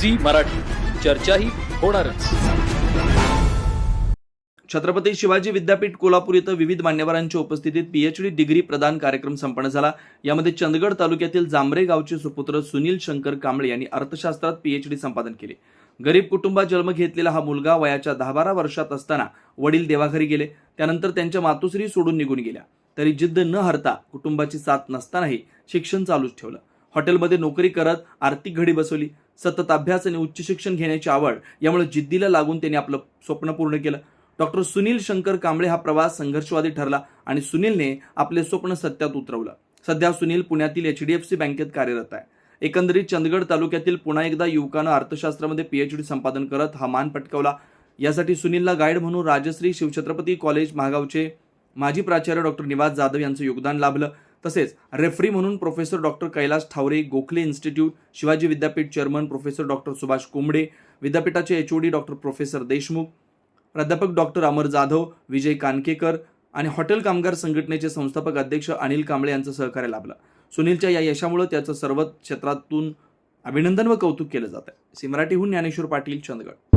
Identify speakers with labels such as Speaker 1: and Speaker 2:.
Speaker 1: Zee Marathi. चर्चाही होणारच.
Speaker 2: छत्रपती शिवाजी विद्यापीठ कोल्हापूर इथं विविध मान्यवरांच्या उपस्थितीत पीएचडी डिग्री प्रदान कार्यक्रम संपन्न झाला. यामध्ये चंदगड तालुक्यातील जांभरे गावचे सुपुत्र सुनील शंकर कांबळे यांनी अर्थशास्त्रात पीएचडी संपादन केले. गरीब कुटुंबात जन्म घेतलेला हा मुलगा वयाच्या दहा बारा वर्षात असताना वडील देवाघरी गेले. त्यानंतर त्यांच्या मातोश्री सोडून निघून गेल्या. तरी जिद्द न हरता कुटुंबाची साथ नसतानाही शिक्षण चालूच ठेवलं. हॉटेलमध्ये नोकरी करत आर्थिक घडी बसवली. सतत अभ्यास आणि उच्च शिक्षण घेण्याची आवड यामुळे जिद्दीला लागून त्यांनी आपलं स्वप्न पूर्ण केलं. डॉक्टर सुनील शंकर कांबळे हा प्रवास संघर्षवादी ठरला आणि सुनीलने आपले स्वप्न सत्यात उतरवलं. सध्या सुनील पुण्यातील एच डी एफ सी बँकेत कार्यरत आहे. एकंदरीत चंदगड तालुक्यातील पुन्हा एकदा युवकानं अर्थशास्त्रामध्ये पीएचडी संपादन करत हा मान पटकावला. यासाठी सुनीलला गाईड म्हणून राजश्री शिवछत्रपती कॉलेज महागावचे माजी प्राचार्य डॉक्टर निवास जाधव यांचं योगदान लाभलं. तसेच रेफरी म्हणून professor doctor Kailas Thaware Gokhale institute Shivaji विद्यापीठ chairman professor doctor Subhash Kombade विद्यापीठाचे एचओडी डॉक्टर प्रोफेसर देशमुख प्राध्यापक डॉक्टर अमर जाधव विजय कानकेकर आणि हॉटेल कामगार संघटनेचे संस्थापक अध्यक्ष अनिल कांबळे यांचं सहकार्य लाभलं. सुनीलच्या या यशामुळे त्याचं सर्व क्षेत्रातून अभिनंदन व कौतुक केलं जात आहे सी मराठीहून ज्ञानेश्वर पाटील चंदगड.